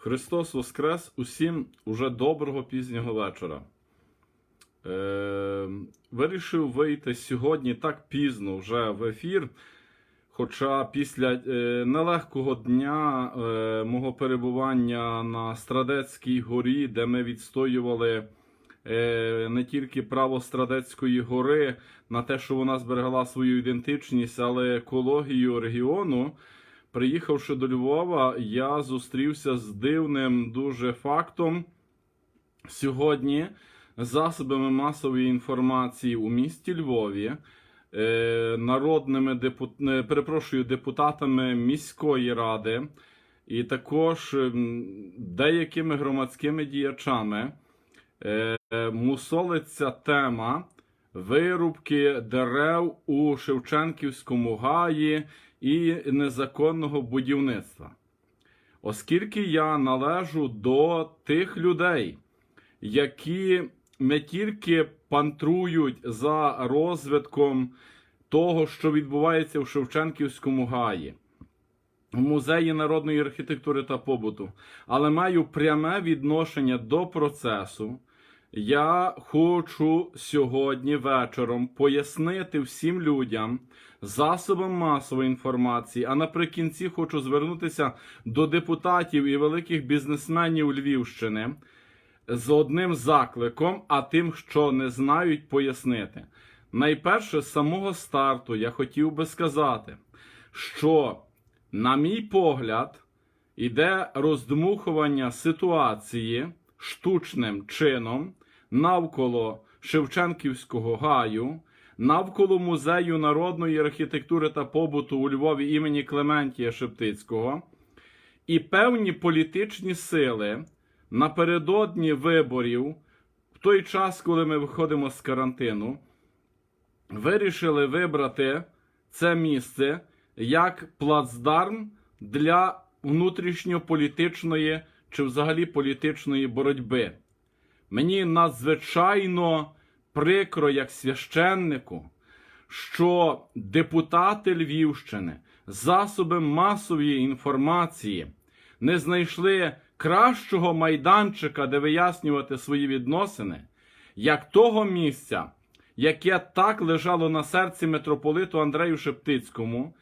Христос Воскрес усім уже доброго пізнього вечора. Е, вирішив вийти сьогодні так пізно вже в ефір. Хоча після е, нелегкого дня е, мого перебування на Страдецькій горі, де ми відстоювали е, не тільки право Страдецької гори на те, що вона зберегла свою ідентичність, але екологію регіону. Приїхавши до Львова, я зустрівся з дивним дуже фактом. Сьогодні засобами масової інформації у місті Львові, е, народними депу... е, перепрошую, депутатами міської ради і також деякими громадськими діячами е, мусолиться тема вирубки дерев у Шевченківському гаї і незаконного будівництва. Оскільки я належу до тих людей, які не тільки пантрують за розвитком того, що відбувається в Шевченківському гаї, в музеї народної архітектури та побуту, але маю пряме відношення до процесу. Я хочу сьогодні вечором пояснити всім людям, засобам масової інформації, а наприкінці хочу звернутися до депутатів і великих бізнесменів Львівщини з одним закликом, а тим, що не знають, пояснити. Найперше, з самого старту я хотів би сказати, що, на мій погляд, іде роздмухування ситуації штучним чином навколо Шевченківського гаю, навколо музею народної архітектури та побуту у Львові імені Клементія Шептицького, і певні політичні сили напередодні виборів, в той час, коли ми виходимо з карантину, вирішили вибрати це місце як плацдарм для внутрішньополітичної чи взагалі політичної боротьби. Мені надзвичайно прикро, як священнику, що депутати Львівщини, засоби масової інформації не знайшли кращого майданчика, де вияснювати свої відносини, як того місця, яке так лежало на серці митрополиту Андрею Шептицькому,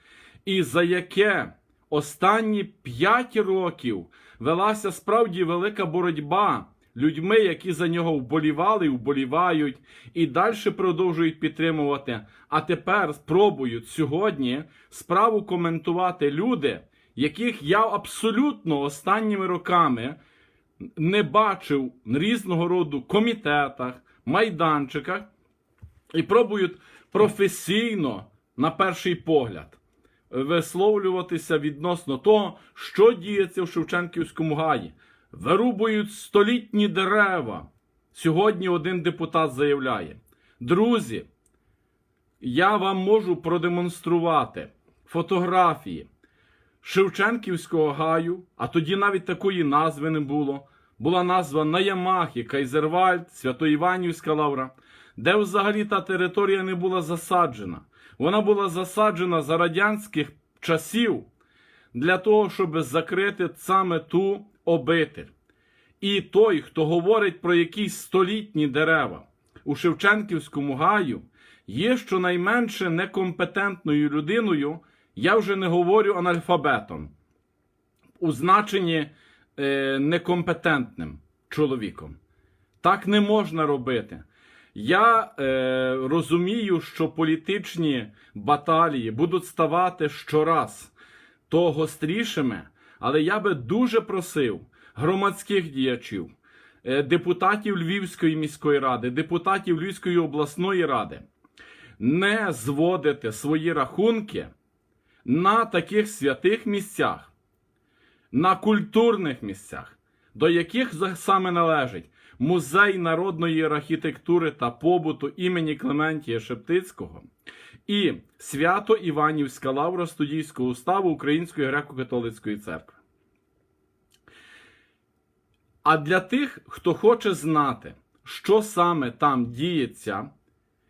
і за яке останні п'ять років велася справді велика боротьба людьми, які за нього вболівали вболівають, і далі продовжують підтримувати. А тепер спробують сьогодні справу коментувати люди, яких я абсолютно останніми роками не бачив різного роду комітетах, майданчиках, і пробують професійно, на перший погляд, висловлюватися відносно того, що діється в Шевченківському гаї. Вирубують столітні дерева. Сьогодні один депутат заявляє: Друзі, я вам можу продемонструвати фотографії Шевченківського гаю, а тоді навіть такої назви не було. Була назва на Ямахі, Кайзервальд, Свято-Іванівська лавра, де взагалі та територія не була засаджена. Вона була засаджена за радянських часів для того, щоб закрити саме ту обитель. І той, хто говорить про якісь столітні дерева у Шевченківському гаю, є щонайменше некомпетентною людиною, я вже не говорю анальфабетом, у значенні е, некомпетентним чоловіком. Так не можна робити. Я е, розумію, що політичні баталії будуть ставати щораз то гострішими, але я би дуже просив громадських діячів, е, депутатів Львівської міської ради, депутатів Львівської обласної ради не зводити свої рахунки на таких святих місцях, на культурних місцях, до яких саме належить Музей народної архітектури та побуту імені Клементія Шептицького і Свято Іванівська лавра студійського уставу Української греко-католицької церкви. А для тих, хто хоче знати, що саме там діється,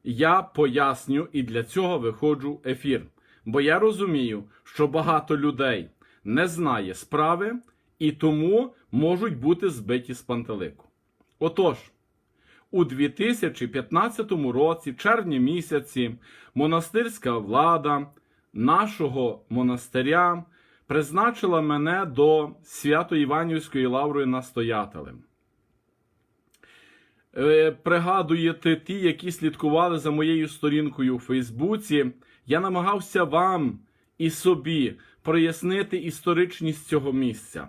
я поясню і для цього виходжу ефір. Бо я розумію, що багато людей не знає справи і тому можуть бути збиті з пантелику. Отож, у 2015 році, червні місяці, монастирська влада нашого монастиря призначила мене до Свято-Іванівської лаври настоятелем. Е, Пригадуєте ті, які слідкували за моєю сторінкою у Фейсбуці, я намагався вам і собі прояснити історичність цього місця,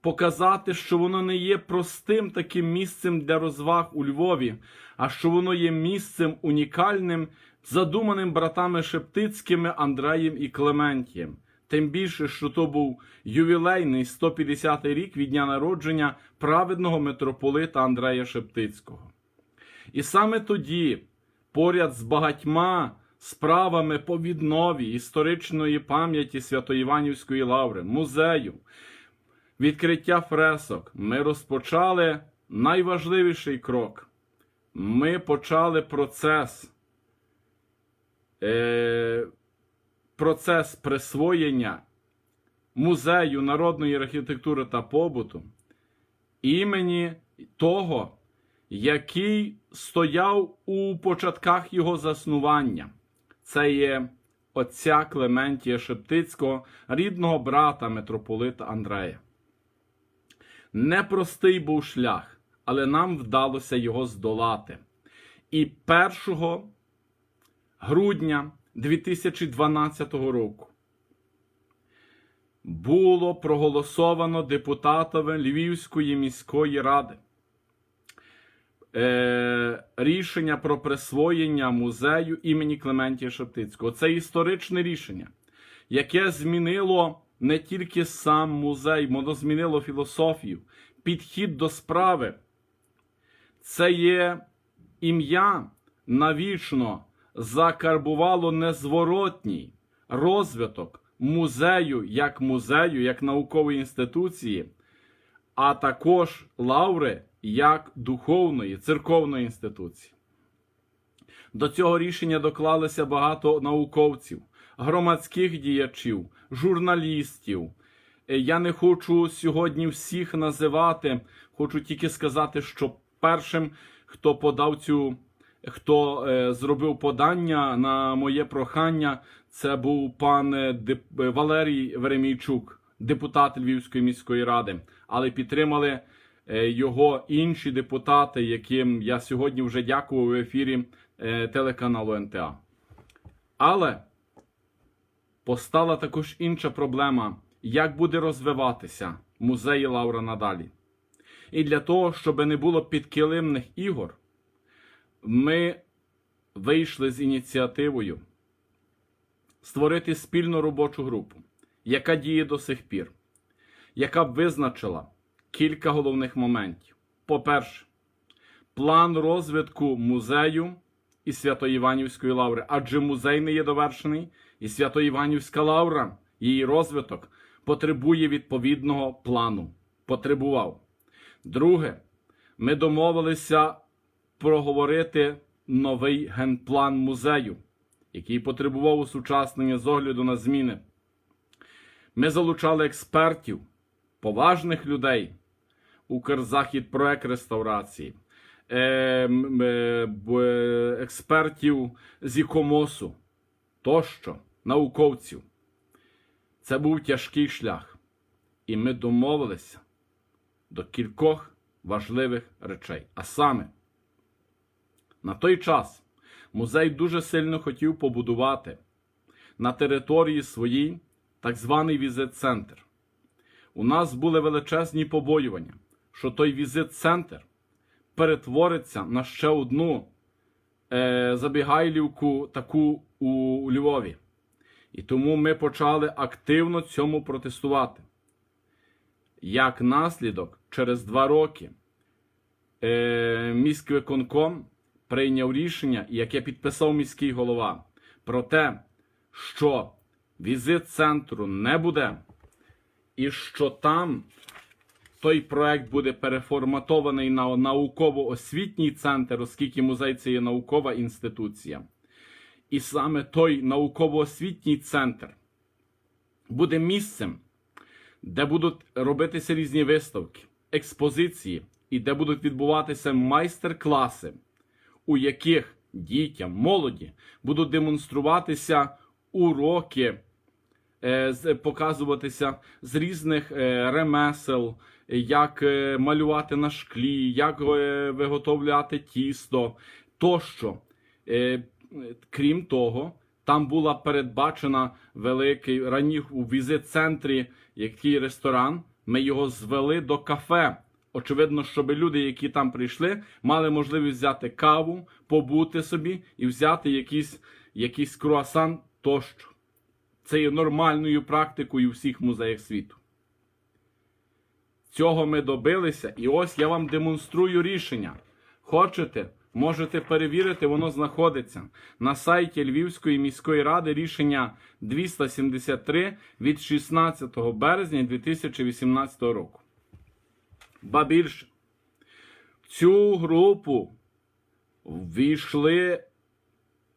показати, що воно не є простим таким місцем для розваг у Львові, а що воно є місцем унікальним, задуманим братами Шептицькими Андреєм і Клементієм. Тим більше, що то був ювілейний 150-й рік від дня народження праведного митрополита Андрея Шептицького. І саме тоді, поряд з багатьма справами по віднові історичної пам'яті Свято-Іванівської лаври, музею, відкриття фресок, ми розпочали найважливіший крок. Ми почали процес. Е, процес присвоєння музею народної архітектури та побуту імені того, який стояв у початках його заснування. Це є отця Клементія Шептицького, рідного брата митрополита Андрея. Непростий був шлях, але нам вдалося його здолати. І 1 грудня 2012 року було проголосовано депутатами Львівської міської ради е, рішення про присвоєння музею імені Клементія Шептицького. Це історичне рішення, яке змінило не тільки сам музей, воно змінило філософію, підхід до справи. Це є ім'я навічно закарбувало незворотній розвиток музею як музею, як наукової інституції, а також лаври як духовної, церковної інституції. До цього рішення доклалися багато науковців, громадських діячів, журналістів. Е, Я не хочу сьогодні всіх називати, хочу тільки сказати, що першим, хто подав цю, хто е, зробив подання на моє прохання, це був пан е, Деп- е, Валерій Веремійчук, депутат Львівської міської ради. Але підтримали його інші депутати, яким я сьогодні вже дякував в ефірі телеканалу НТА. Але постала також інша проблема, як буде розвиватися музей Лавра надалі. І для того, щоб не було підкилимних ігор, ми вийшли з ініціативою створити спільну робочу групу, яка діє до сих пір, яка б визначила кілька головних моментів. По-перше, план розвитку музею і Свято-Іванівської лаври, адже музей не є довершений, і Свято-Іванівська лавра, її розвиток потребує відповідного плану. Потребував. Друге, ми домовилися проговорити новий генплан музею, який потребував осучаснення з огляду на зміни. Ми залучали експертів, поважних людей, Укрзахід проект реставрації, е, м, е, е, експертів з ІКОМОСу тощо, науковців. Це був тяжкий шлях, і ми домовилися до кількох важливих речей. А саме, на той час музей дуже сильно хотів побудувати на території своїй так званий візит-центр. У нас були величезні побоювання, що той візит-центр перетвориться на ще одну е, забігайлівку таку у, Львові. І тому ми почали активно цьому протестувати. Як наслідок, через два роки е, міськвиконком прийняв рішення, яке підписав міський голова, про те, що візит центру не буде, і що там той проект буде переформатований на науково-освітній центр, оскільки музей це є наукова інституція. І саме той науково-освітній центр буде місцем, де будуть робитися різні виставки, експозиції і де будуть відбуватися майстер-класи, у яких дітям, молоді будуть демонструватися уроки, показуватися з різних е, ремесел, як е, малювати на шклі, як е, виготовляти тісто тощо. Е, Крім того, там була передбачена великий рані у візит-центрі, який ресторан. Ми його звели до кафе. Очевидно, щоб люди, які там прийшли, мали можливість взяти каву, побути собі і взяти якийсь, якийсь круасан тощо. Це є нормальною практикою у всіх музеях світу. Цього ми добилися, і ось я вам демонструю рішення. Хочете, можете перевірити, воно знаходиться на сайті Львівської міської ради рішення 273 від 16 березня 2018 року. Ба більше, в цю групу ввійшли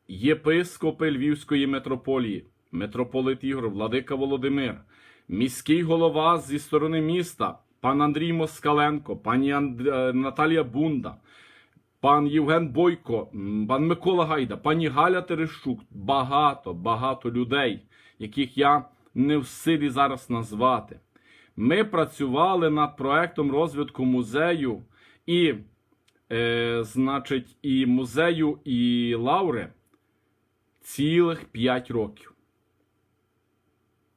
єпископи Львівської митрополії, митрополит Ігор, Владика Володимир, міський голова зі сторони міста, пан Андрій Москаленко, пані Анд... е, Наталія Бунда, пан Євген Бойко, пан Микола Гайда, пані Галя Терещук, багато, багато людей, яких я не в силі зараз назвати. Ми працювали над проектом розвитку музею і, е, значить, і музею, і лаури цілих 5 років.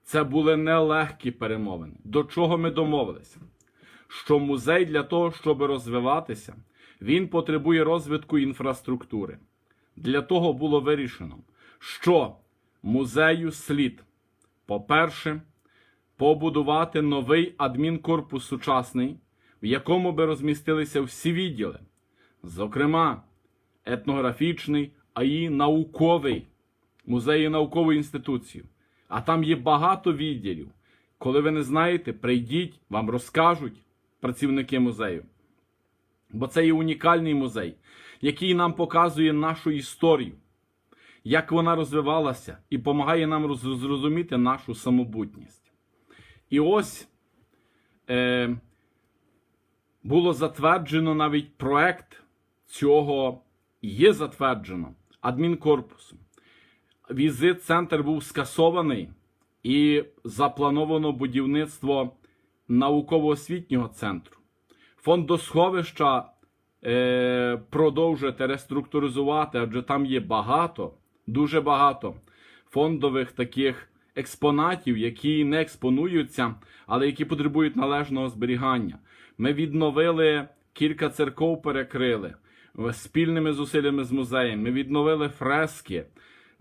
Це були нелегкі перемовини. До чого ми домовилися? Що музей для того, щоб розвиватися, він потребує розвитку інфраструктури. Для того було вирішено, що музею слід, по-перше, побудувати новий адмінкорпус сучасний, в якому би розмістилися всі відділи, зокрема, етнографічний, а і науковий, музеї наукову інституцію. А там є багато відділів. Коли ви не знаєте, прийдіть, вам розкажуть працівники музею. Бо це є унікальний музей, який нам показує нашу історію, як вона розвивалася, і допомагає нам зрозуміти нашу самобутність. І ось е, було затверджено навіть проект цього, є затверджено адмінкорпусу. Візит-центр був скасований і заплановано будівництво науково-освітнього центру. Фондосховища е, продовжити реструктуризувати, адже там є багато, дуже багато фондових таких експонатів, які не експонуються, але які потребують належного зберігання. Ми відновили кілька церков, перекрили спільними зусиллями з музеєм. Ми відновили фрески.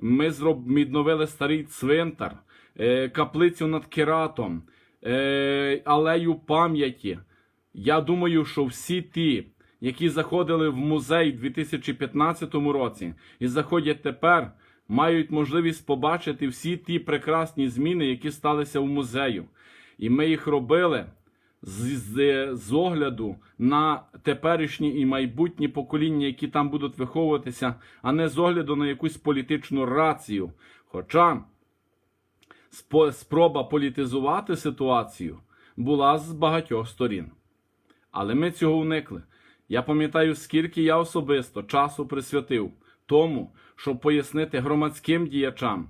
Ми відновили старий цвинтар, е, каплицю над Кератом, е, алею пам'яті. Я думаю, що всі ті, які заходили в музей у 2015 році і заходять тепер, мають можливість побачити всі ті прекрасні зміни, які сталися в музею. І ми їх робили з, з, з огляду на теперішні і майбутні покоління, які там будуть виховуватися, а не з огляду на якусь політичну рацію. Хоча спроба політизувати ситуацію була з багатьох сторін. Але ми цього уникли. Я пам'ятаю, скільки я особисто часу присвятив тому, щоб пояснити громадським діячам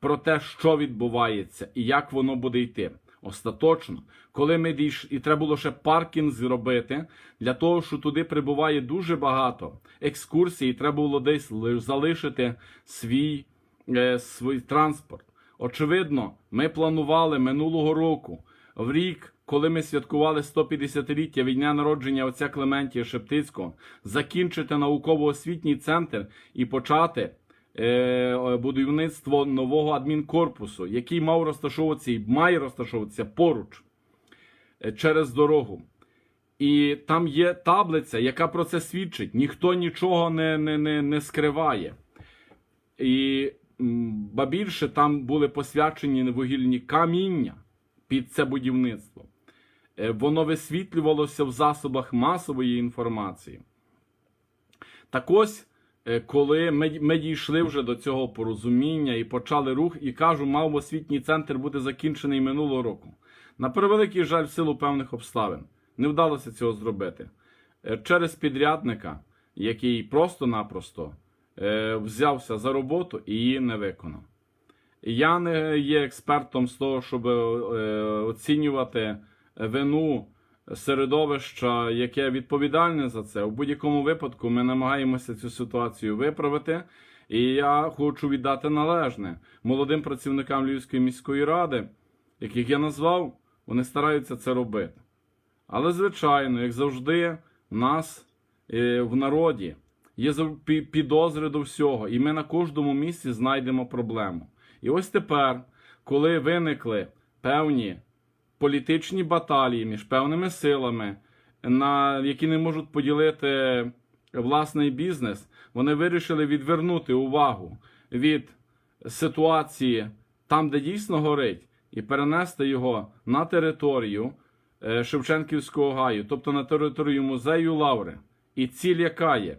про те, що відбувається і як воно буде йти. Остаточно, коли ми дійшли, і треба було ще паркінг зробити, для того, що туди прибуває дуже багато екскурсій, і треба було десь залишити свій, е, свій транспорт. Очевидно, ми планували минулого року, в рік, коли ми святкували 150-ліття від дня народження отця Клементія Шептицького, закінчити науково-освітній центр і почати будівництво нового адмінкорпусу, який мав розташовуватися і має розташовуватися поруч е, через дорогу. І там є таблиця, яка про це свідчить. Ніхто нічого не, не, не, не скриває. І ба більше там були посвячені вугільні каміння під це будівництво. Е, Воно висвітлювалося в засобах масової інформації. Так ось, е, коли ми, ми дійшли вже до цього порозуміння і почали рух, і кажу, мав освітній центр бути закінчений минулого року. На превеликий жаль, в силу певних обставин не вдалося цього зробити. Е, Через підрядника, який просто-напросто е, взявся за роботу і її не виконав. Я не є експертом з того, щоб е, оцінювати вину середовища, яке відповідальне за це. У будь-якому випадку ми намагаємося цю ситуацію виправити. І я хочу віддати належне молодим працівникам Львівської міської ради, яких я назвав, вони стараються це робити. Але, звичайно, як завжди, в нас е, в народі є підозри до всього, і ми на кожному місці знайдемо проблему. І ось тепер, коли виникли певні політичні баталії між певними силами, на які не можуть поділити власний бізнес, вони вирішили відвернути увагу від ситуації там, де дійсно горить, і перенести його на територію е, Шевченківського гаю, тобто на територію музею Лаври. І ціль яка є?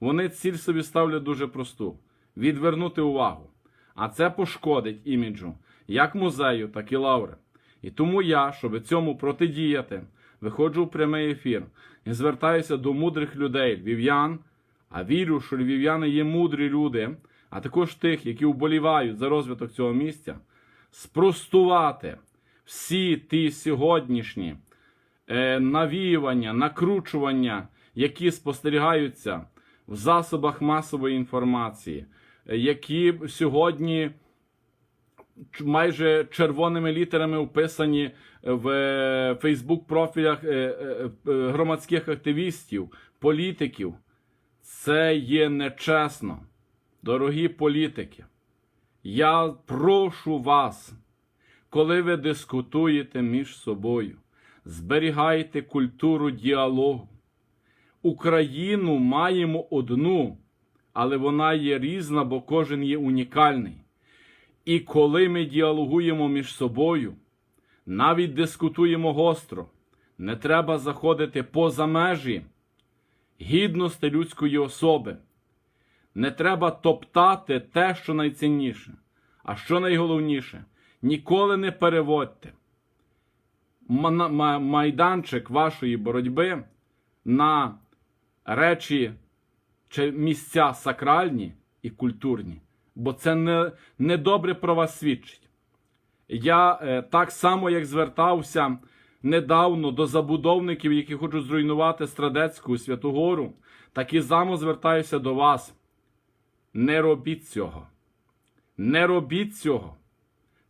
Вони ціль собі ставлять дуже просту: відвернути увагу. А це пошкодить іміджу як музею, так і лаври. І тому я, щоб цьому протидіяти, виходжу в прямий ефір і звертаюся до мудрих людей, львів'ян, а вірю, що львів'яни є мудрі люди, а також тих, які вболівають за розвиток цього місця, спростувати всі ті сьогоднішні е, навіювання, накручування, які спостерігаються в засобах масової інформації, е, які сьогодні майже червоними літерами вписані в е, Фейсбук-профілях е, е, е, громадських активістів, політиків. Це є нечесно. Дорогі політики, я прошу вас, коли ви дискутуєте між собою, зберігайте культуру діалогу. Україну маємо одну, але вона є різна, бо кожен є унікальний. І коли ми діалогуємо між собою, навіть дискутуємо гостро, не треба заходити поза межі гідності людської особи. Не треба топтати те, що найцінніше. А що найголовніше, ніколи не переводьте ма- ма- майданчик вашої боротьби на речі чи місця сакральні і культурні, бо це не, не добре про вас свідчить. Я е, так само, як звертався недавно до забудовників, які хочуть зруйнувати Страдецьку Святогору, так і само звертаюся до вас. Не робіть цього. Не робіть цього.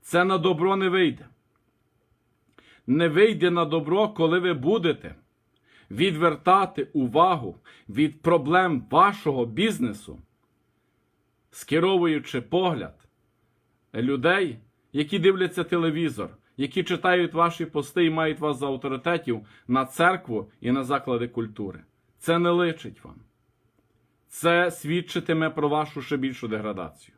Це на добро не вийде. Не вийде на добро, коли ви будете відвертати увагу від проблем вашого бізнесу, скеровуючи погляд людей, які дивляться телевізор, які читають ваші пости і мають вас за авторитетів на церкву і на заклади культури. Це не личить вам. Це свідчитиме про вашу ще більшу деградацію.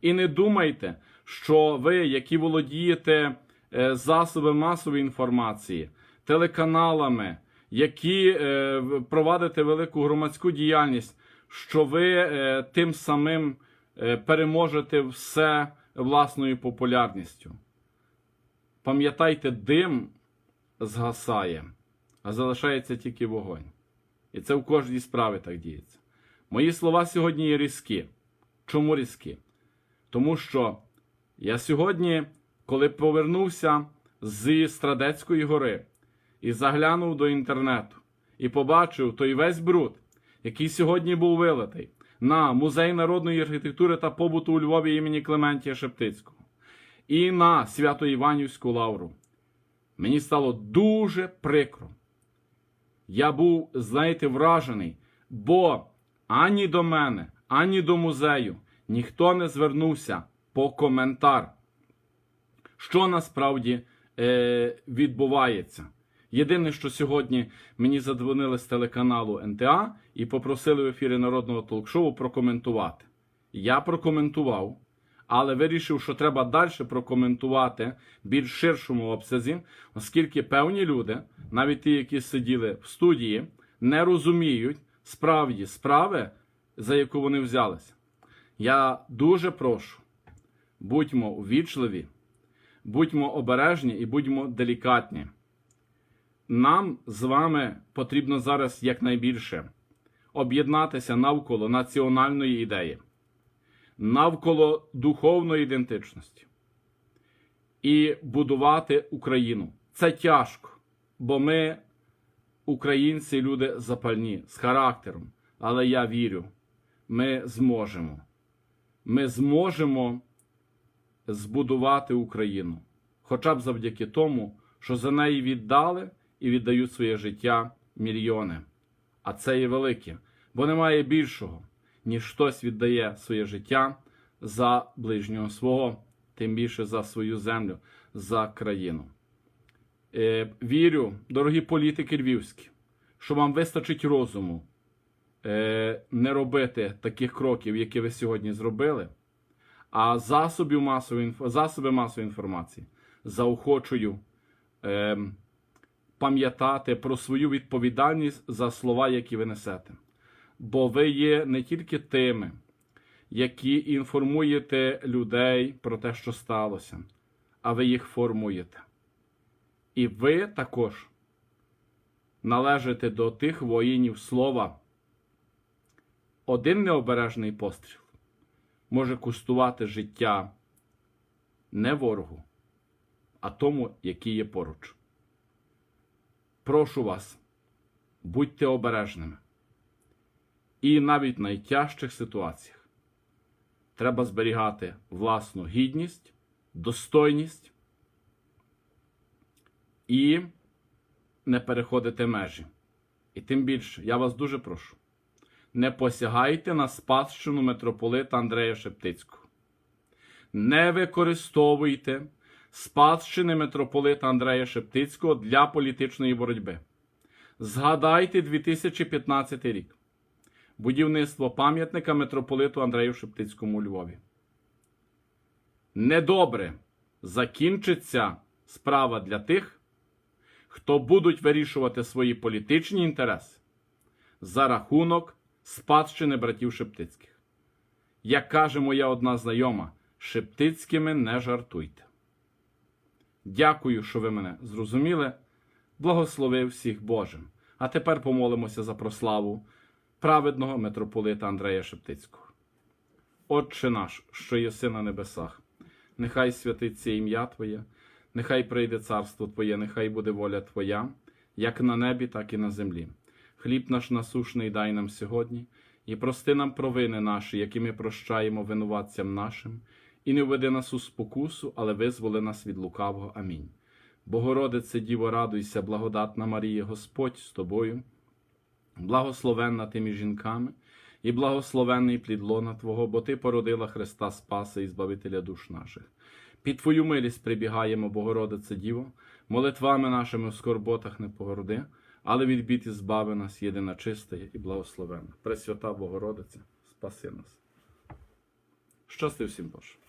І не думайте, що ви, які володієте е, засобами масової інформації, телеканалами, які е, провадите велику громадську діяльність, що ви е, тим самим е, переможете все власною популярністю. Пам'ятайте, дим згасає, а залишається тільки вогонь. І це в кожній справі так діється. Мої слова сьогодні є різкі. Чому різкі? Тому що я сьогодні, коли повернувся з Страдецької гори і заглянув до інтернету і побачив той весь бруд, який сьогодні був вилитий на Музей народної архітектури та побуту у Львові імені Клементія Шептицького і на Свято-Іванівську лавру, мені стало дуже прикро. Я був, знаєте, вражений, бо ані до мене, ані до музею ніхто не звернувся по коментар, що насправді е, відбувається. Єдине, що сьогодні мені задзвонили з телеканалу НТА і попросили в ефірі народного толк-шоу прокоментувати. Я прокоментував, але вирішив, що треба далі прокоментувати в більш ширшому обсязі, оскільки певні люди, навіть ті, які сиділи в студії, не розуміють справді справи, за яку вони взялися. Я дуже прошу, будьмо увічливі, Будьмо обережні і будьмо делікатні. Нам з вами потрібно зараз якнайбільше об'єднатися навколо національної ідеї, навколо духовної ідентичності і будувати Україну. Це тяжко, бо ми, українці, люди запальні з характером. Але я вірю, ми зможемо. Ми зможемо збудувати Україну, хоча б завдяки тому, що за неї віддали і віддають своє життя мільйони. А це є велике, бо немає більшого, ніж хтось віддає своє життя за ближнього свого, тим більше за свою землю, за країну. Е, вірю, дорогі політики львівські, що вам вистачить розуму е, не робити таких кроків, які ви сьогодні зробили, а засобів масової, засоби масової інформації заохочую е, пам'ятати про свою відповідальність за слова, які ви несете. Бо ви є не тільки тими, які інформуєте людей про те, що сталося, а ви їх формуєте. І ви також належите до тих воїнів слова. Один необережний постріл може кустувати життя не ворогу, а тому, який є поруч. Прошу вас, будьте обережними. І навіть в найтяжчих ситуаціях треба зберігати власну гідність, достойність і не переходити межі. І тим більше, я вас дуже прошу, не посягайте на спадщину митрополита Андрея Шептицького. Не використовуйте спадщини митрополита Андрея Шептицького для політичної боротьби. Згадайте 2015 рік. Будівництво пам'ятника митрополиту Андрею Шептицькому у Львові. Недобре закінчиться справа для тих, хто будуть вирішувати свої політичні інтереси за рахунок спадщини братів Шептицьких. Як каже моя одна знайома, Шептицькими не жартуйте. Дякую, що ви мене зрозуміли. Благослови всіх Божим. А тепер помолимося за прославу праведного митрополита Андрея Шептицького. Отче наш, що єси на небесах, нехай святиться ім'я Твоє, нехай прийде царство Твоє, нехай буде воля Твоя, як на небі, так і на землі. Хліб наш насушний дай нам сьогодні, і прости нам провини наші, які ми прощаємо винуватцям нашим, і не введи нас у спокусу, але визволи нас від лукавого. Амінь. Богородице, Діво, радуйся, благодатна Марія, Господь з тобою, благословенна ти між жінками, і благословенний плід лона Твого, бо Ти породила Христа Спаса і Збавителя душ наших. Під Твою милість прибігаємо, Богородице Діво, молитвами нашими в скорботах не погороди, але від бід збави нас єдина чиста і благословена. Пресвята Богородице, спаси нас. Щасти всім Боже.